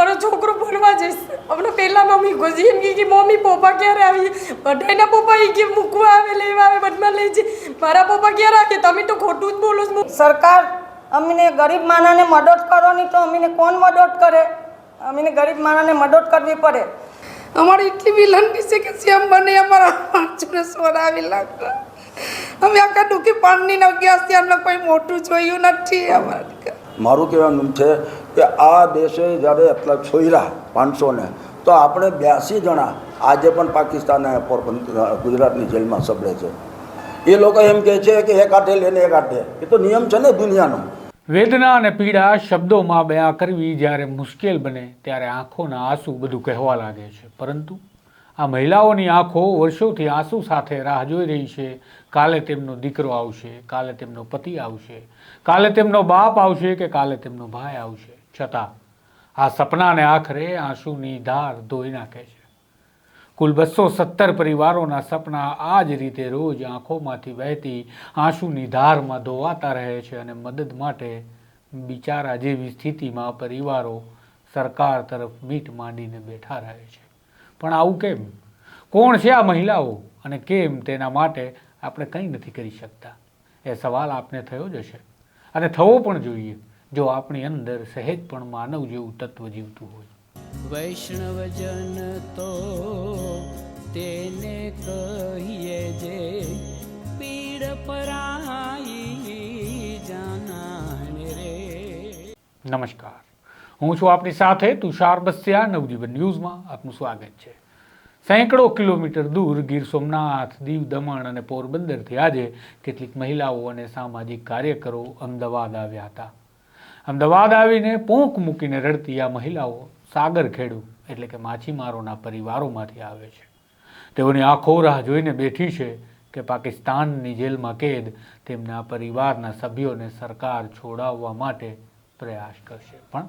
મારો છોકરો ભણવા જઈશ. હમણાં પહેલા મમ્મી ગોજી એમ કે મમ્મી પપ્પા ક્યારે આવી? બધાના પપ્પા એ કે મૂકવા આવે લેવા આવે બધમાં લઈ જઈ. મારા પપ્પા ક્યારે આવે? તમે તો ખોટું જ બોલો છો. સરકાર અમીને ગરીબ માનાને મદદ કરો નહીં તો અમીને કોણ મદદ કરે? અમીને ગરીબ માનાને મદદ કરવી પડે. અમારી એટલી વિલંબી છે કે શ્યામ બને અમારા પાંચને સોરાવી લાગતા. અમે આખા દુઃખી પાણીના ગયા છે અમને કોઈ મોટું જોયું નથી અમારે. મારું કહેવાનું છે કે આ દેશે જ્યારે એટલા છોયરા પાંચસોને તો આપણે બ્યાસી જણા આજે પણ પાકિસ્તાન અને પોરબંદર ગુજરાતની જેલમાં સબળે છે. એ લોકો એમ કહે છે કે એક આઠે લઈને એક આઠે. એ તો નિયમ છે ને દુનિયાનો. વેદના અને પીડા શબ્દોમાં બયા કરવી જ્યારે મુશ્કેલ બને, ત્યારે આંખોના આંસુ બધું કહેવા લાગે છે. પરંતુ આ મહિલાઓની આંખો વર્ષોથી આંસુ સાથે રાહ જોઈ રહી છે. કાલે તેમનો દીકરો આવશે, કાલે તેમનો પતિ આવશે, કાલે તેમનો બાપ આવશે કે કાલે તેમનો ભાઈ આવશે. છતાં, આ સપનાને આખરે આંસુની ધાર ધોઈ નાખે છે. કુલ બસો સત્તર પરિવારોના સપના આ જ રીતે રોજ આંખોમાંથી વહેતી આંસુની ધારમાં ધોવાતા રહે છે અને મદદ માટે બિચારા જેવી સ્થિતિમાં પરિવારો સરકાર તરફ મીટ માંડીને બેઠા રહે છે. પણ આવું કેમ? કોણ છે આ મહિલાઓ અને કેમ તેના માટે આપણે કંઈ નથી કરી શકતા? એ સવાલ આપને થયો જ હશે. અને થવો પણ જોઈએ. જો આપણી અંદર સહેજ પણ માનવ જેવું તત્વ જીવતું હોય. વૈષ્ણવજન તો તેને કહીએ જે પીડ પરાઈ જાનાને રે. નમસ્કાર. હું છું આપની સાથે તુષાર બસ્યા નવજીવન ન્યૂઝમાં આપનું સ્વાગત છે. સેંકડો કિલોમીટર દૂર ગીર સોમનાથ દીવ દમણ અને પોરબંદરથી આજે કેટલીક મહિલાઓ અને સામાજિક કાર્યકરો અમદાવાદ આવ્યા હતા. અમદાવાદ આવીને પોંક મૂકીને રડતી આ મહિલાઓ સાગર ખેડુ, એટલે કે માછીમારોના પરિવારોમાંથી આવે છે. તેઓની આંખો રાહ જોઈને બેઠી છે કે પાકિસ્તાનની જેલમાં કેદ તેમના પરિવારના સભ્યોને સરકાર છોડાવવા માટે પ્રયાસ કરશે. પણ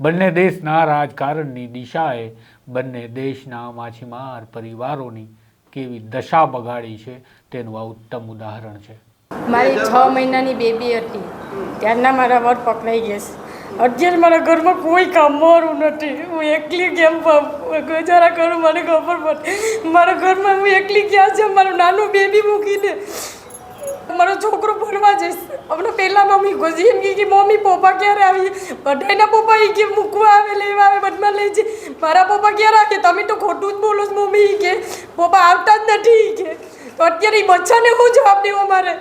બંને દેશના રાજકારણની દિશાએ બંને દેશના માછીમાર પરિવારોની કેવી દશા બગાડી છે તેનું આ ઉત્તમ ઉદાહરણ છે. મારી છ મહિનાની બેબી હતી. ત્યારના મારા વર પકડાઈ ગયા છે. અત્યારે મારા ઘરમાં કોઈ કામ મારું નથી. હું એકલી કેમ ગુજારા કરું મને ખબર પડે. મારા ઘરમાં હું એકલી ક્યાં છે? મારું નાનું બેબી મૂકીને. મારો છોકરો ભણવા જઈશ. હમણાં પહેલાં મમ્મી ગોજી એમ કે, મમ્મી, પપ્પા ક્યારે આવી બધાના પપ્પા એ કે, મૂકવા આવે, લેવા આવે બધમાં લઈ જઈ મારા પપ્પા ક્યારે આવે તમે તો ખોટું જ બોલો છો મમ્મી કે. પપ્પા આવતા જ નથી કે. તો અત્યારે એ બચ્ચાને હું જવાબ દેવો મારે?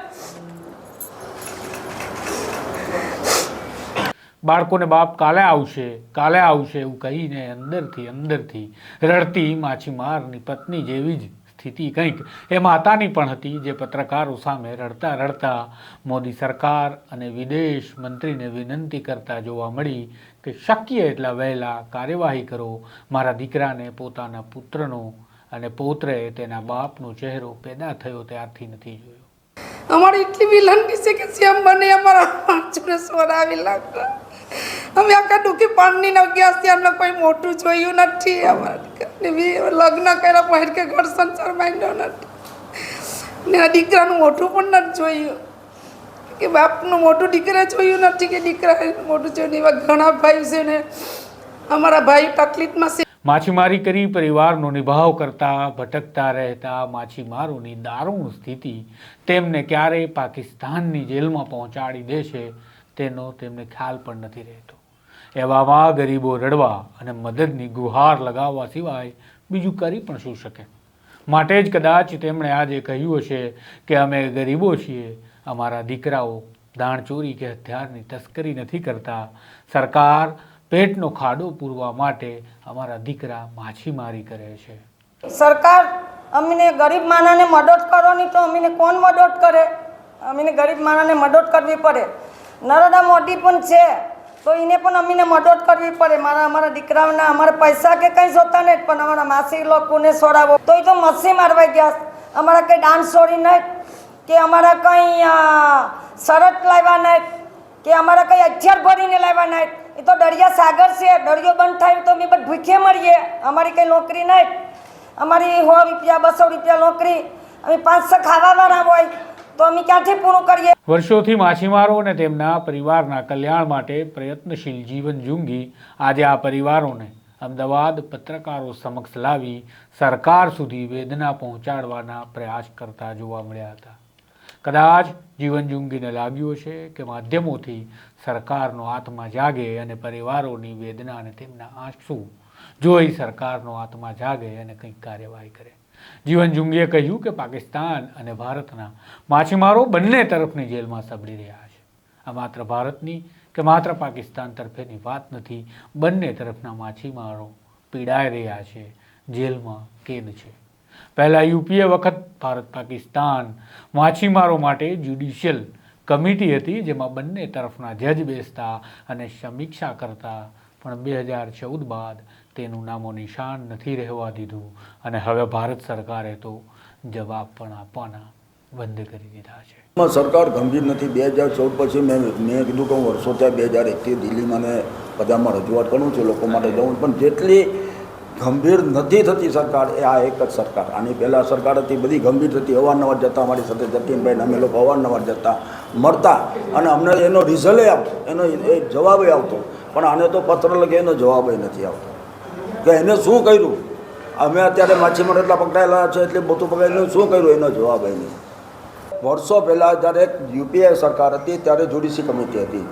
બાળકોને બાપ કાલે આવશે કાલે આવશે એવું કહીને અંદરથી અંદરથી રડતી માછીમારની પત્ની જેવી જ સ્થિતિ કંઈક. એ માતાની પણ હતી જે પત્રકારો સામે રડતા રડતા મોદી સરકાર અને વિદેશ મંત્રીને વિનંતી કરતા જોવા મળી કે શક્ય એટલા વહેલા કાર્યવાહી કરો. મારા દીકરાને પોતાના પુત્રનો અને પૌત્રએ તેના બાપનો ચહેરો પેદા થયો ત્યારથી નથી જોયો. અમારી એટલી વિલંતી છે કે જેમ બને અમારા પાંચને સોરાવી લાગતા. અમે આખા ડૂકી પાણીના અગિયાર અમને કોઈ મોટું જોયું નથી. અમારે લગ્ન કર્યા પહેર કે ઘર સંસાર માંડ્યો નથી. ને દીકરાનું મોટું પણ નથી જોયું. કે બાપનું મોટું દીકરા જોયું નથી કે દીકરા મોટું જોયું એવા ઘણા ભાઈ છે ને, અમારા ભાઈ તકલીફમાં છે. માછીમારી કરી, પરિવારનો નિભાવ કરતા, ભટકતા રહેતા માછીમારોની દારૂણ સ્થિતિ તેમને ક્યારે પાકિસ્તાનની જેલમાં પહોંચાડી દેશે તેનો તેમને ખ્યાલ પણ નથી રહેતો. એવામાં ગરીબો રડવા અને મદદની ગુહાર લગાવવા સિવાય બીજું કરી પણ શું શકે? માટે જ કદાચ તેમણે આજે કહ્યું હશે કે અમે ગરીબો છીએ, અમારા દીકરાઓ દાણચોરી કે હથિયારની તસ્કરી નથી કરતા, સરકાર પેટનો ખાડો પૂરવા માટે અમારા દીકરા માછીમારી કરે છે. સરકાર અમને ગરીબ માણસને મદદ કરો તો અમને કોણ મદદ કરે? અમને ગરીબ માણાને મદદ કરવી પડે. નરોડા મોદી પણ છે, તો એને પણ અમને મદદ કરવી પડે. મારા અમારા દીકરાઓના અમારા પૈસા કે કંઈ જોતા નહીં, પણ અમારા માસી લોકોને છોડાવો તો એ તો મસ્સી મારવા ગયા. અમારા કંઈ ડાન્સ છોડી નહીં, કે અમારા કંઈ શરત લાવવા નહીં, કે અમારા કંઈ હથિયાર ભરીને લાવવા નહીં. એ તો દરિયા સાગર છે, દરિયો બંધ થાય તો અમે બધા ભૂખે મળીએ અમારી કંઈ નોકરી નહીં. અમારી સો રૂપિયા, બસો રૂપિયા નોકરી. અમે પાંચસો ખાવાવાળા હોય તો અમે ક્યાંથી પૂરું કરીએ? વર્ષોથી માછીમારો અને તેમના પરિવારના કલ્યાણ માટે પ્રયત્નશીલ જીવન જુંગી આજે આ પરિવારોને અમદાવાદ પત્રકારો સમક્ષ લાવી સરકાર સુધી વેદના પહોંચાડવાના પ્રયાસ કરતા જોવા મળ્યા હતા. કદાચ જીવન જુંગીને લાગ્યું છે કે માધ્યમોથી સરકારનો આત્મા જાગે અને પરિવારોની વેદના અને તેમના આંસુ જોઈ સરકારનો આત્મા જાગે અને કંઈક કાર્યવાહી કરે. જીવન જુંગીએ કહ્યું કે પાકિસ્તાન અને ભારતના માછીમારો બંને તરફની જેલમાં સબડી રહ્યા છે. આ માત્ર ભારતની કે માત્ર પાકિસ્તાન તરફેની વાત નથી, બંને તરફના માછીમારો પીડાઈ રહ્યા છે, જેલમાં કેદ છે. પહેલાં યુપીએ વખત ભારત પાકિસ્તાન. માછીમારો માટે જ્યુડિશિયલ કમિટી હતી, જેમાં બંને તરફના જજ બેસતા અને સમીક્ષા કરતા. પણ બે હજાર ચૌદ બાદ તેનું નામો નિશાન નથી રહેવા દીધું અને હવે ભારત સરકારે તો જવાબ પણ આપવાના બંધ કરી દીધા છે. સરકાર ગંભીર નથી. બે હજાર ચૌદ પછી મેં મેં કીધું કે હું વર્ષો થયા બે હજાર એકથી દિલ્હીમાં બધામાં રજૂઆત કરું છું લોકો માટે જવું પણ જેટલી ગંભીર નથી થતી સરકાર, એ આ એક જ સરકાર. આની પહેલાં સરકાર હતી, બધી ગંભીર થતી. અવારનવાર જતા અમારી સાથે જતીનભાઈને અમે લોકો અવારનવાર જતા મળતા અને અમને એનો રિઝલ્ટે આવતો, એનો એ જવાબે આવતો. પણ આને તો પત્ર લખે, એનો જવાબે નથી આવતો. કે એને શું કર્યું? અમે અત્યારે માછીમાર એટલા પકડાયેલા છે, એટલે બધું પકડાયેલું શું કર્યું? એનો જવાબ એ નહીં. વર્ષો પહેલાં જ્યારે યુપીએ સરકાર હતી, ત્યારે જ્યુડિશિયલ કમિટી હતી.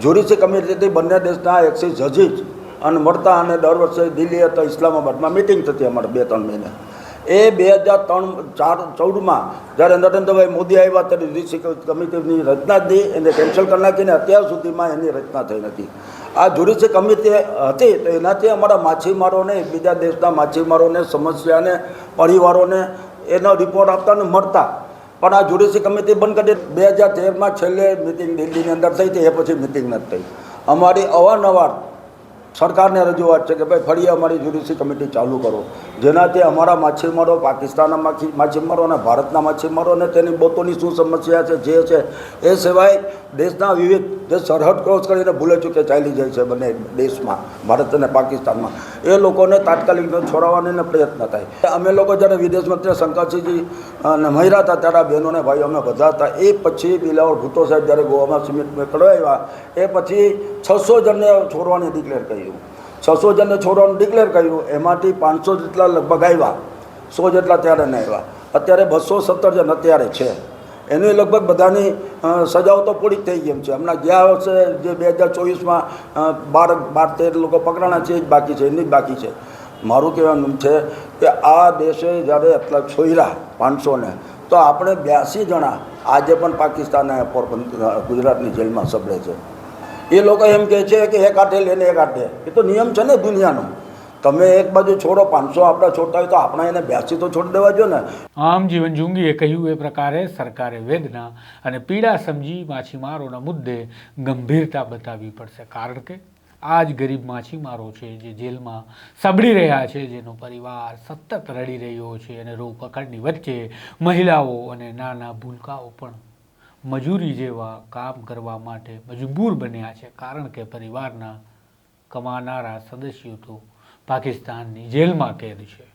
જ્યુડિશિયલ કમિટીથી બંને દેશના એક્સિસ જજીસ અને મળતા અને દર વર્ષે દિલ્હી અથવા ઇસ્લામાબાદમાં મિટિંગ થતી અમારે બે, ત્રણ મહિને. એ બે હજાર ત્રણ, ચાર, ચૌદમાં જ્યારે નરેન્દ્રભાઈ મોદી આવ્યા ત્યારે જ્યુડિશિયલ કમિટીની રચના નહીં એને કેન્સલ કરી નાખીને અત્યાર સુધીમાં એની રચના થઈ નથી. આ જ્યુડિશિયલ કમિટી હતી તો એનાથી અમારા માછીમારોને, બીજા દેશના માછીમારોને, સમસ્યાને, પરિવારોને એનો રિપોર્ટ આપતા ને મળતા. પણ આ જ્યુડિશિયલ કમિટી બંધ કરી બે હજાર તેરમાં છેલ્લે મિટિંગ દિલ્હીની અંદર થઈ હતી, એ પછી મિટિંગ નથી થઈ. અમારી અવારનવાર સરકારને રજૂઆત છે કે ભાઈ ફરી અમારી જ્યુડિશિયલ કમિટી ચાલુ કરો. જેનાથી અમારા માછીમારો, પાકિસ્તાનના માછી માછીમારો અને ભારતના માછીમારો અને તેની બોટોની શું સમસ્યા છે, જે છે, એ સિવાય દેશના વિવિધ, જે સરહદ ક્રોસ કરીને ભૂલે ચૂકે ચાલી જાય છે બંને દેશમાં, ભારત અને પાકિસ્તાનમાં. એ લોકોને તાત્કાલિક છોડાવવાનો પ્રયત્ન થાય. અમે લોકો જ્યારે વિદેશ મંત્રી અને મહિરા હતા, ત્યારે બહેનોને ભાઈઓ અમે બધા હતા. એ પછી બિલાવર ભૂતો સાહેબ જ્યારે ગોવામાં સિમેન્ટ કરાવ્યા એ પછી છસો જણને છોડવાની ડિક્લેર કર્યું. છસો જણને છોડવાનું ડિક્લેર કર્યું, એમાંથી પાંચસો જેટલા લગભગ આવ્યા, સો જેટલા ત્યારે નહીં આવ્યા. અત્યારે બસો સત્તર જણ અત્યારે છે. એની લગભગ બધાની સજાઓ તો પૂરી થઈ ગઈ એમ છે. હમણાં ગયા વર્ષે જે બે હજાર ચોવીસમાં બાર બાર, તેર લોકો પકડાણા છે, એ જ બાકી છે, એની જ બાકી છે. મારું કહેવાનું છે કે આ દેશે જ્યારે આટલા છોયરા પાંચસોને, તો આપણે બ્યાસી જણા આજે પણ પાકિસ્તાનના પોરબંદર ગુજરાતની જેલમાં સબળે છે. એ લોકો એમ કહે છે કે એક આઠે લઈને એક આઠે. એ તો નિયમ છે ને દુનિયાનો. તમે એક બાજુ છોડો, પાંચસો આપણા છોડતા હોય તો આપણે એને બ્યાસી તો છોડી દેવા જો ને. આમ જીવન જુંગીએ કહ્યું એ પ્રકારે સરકારે વેદના અને પીડા સમજી માછીમારોના મુદ્દે ગંભીરતા બતાવવી પડશે. કારણ કે આ જ ગરીબ માછીમારો છે જે જેલમાં સબડી રહ્યા છે, જેનો પરિવાર સતત રડી રહ્યો છે અને રોગ પકડની વચ્ચે મહિલાઓ અને નાના ભૂલકાઓ પણ મજૂરી જેવા કામ કરવા માટે મજબૂર બન્યા છે. કારણ કે પરિવારના કમાનારા સદસ્યો તો પાકિસ્તાનની જેલમાં કેદ છે.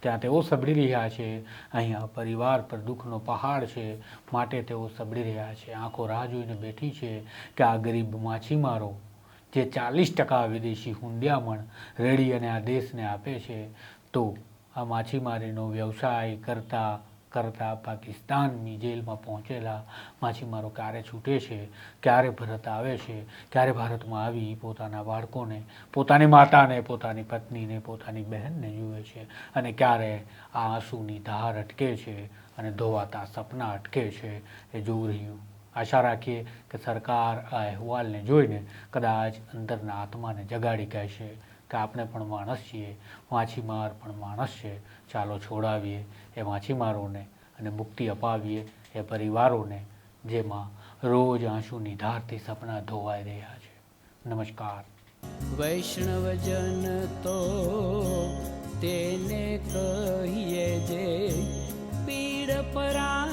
ત્યાં તેઓ સબડી રહ્યા છે. અહીંયા પરિવાર પર દુઃખનો પહાડ છે. માટે તેઓ સબડી રહ્યા છે. આંખો રાહ જોઈને બેઠી છે કે આ ગરીબ માછીમારો જે ચાલીસ ટકા વિદેશી હુંડિયામણ રેડી અને આ દેશને આપે છે, તો આ માછીમારીનો વ્યવસાય કરતા કરતા પાકિસ્તાનની જેલમાં પહોંચેલા માછીમારો ક્યારે છૂટે છે? ક્યારે ભારત આવે છે? ક્યારે ભારતમાં આવી પોતાના બાળકોને, પોતાની માતાને, પોતાની પત્નીને, પોતાની બહેનને જુએ છે? અને ક્યારે આ આંસુની ધાર અટકે છે અને ધોવાતા સપના અટકે છે એ જોઈ રહ્યું. આશા રાખીએ કે સરકાર આ અહેવાલને જોઈને કદાચ અંદરના આત્માને જગાડી કહેશે. કે આપણે પણ માણસ છીએ માછીમાર પણ માણસ છે. ચાલો છોડાવીએ એ માછીમારોને અને મુક્તિ અપાવીએ એ પરિવારોને, જેમાં રોજ આંસુ નિધારથી સપના ધોવાઈ રહ્યા છે. નમસ્કાર. વૈષ્ણવજન તો તેને કહીએ જે પીડ પરા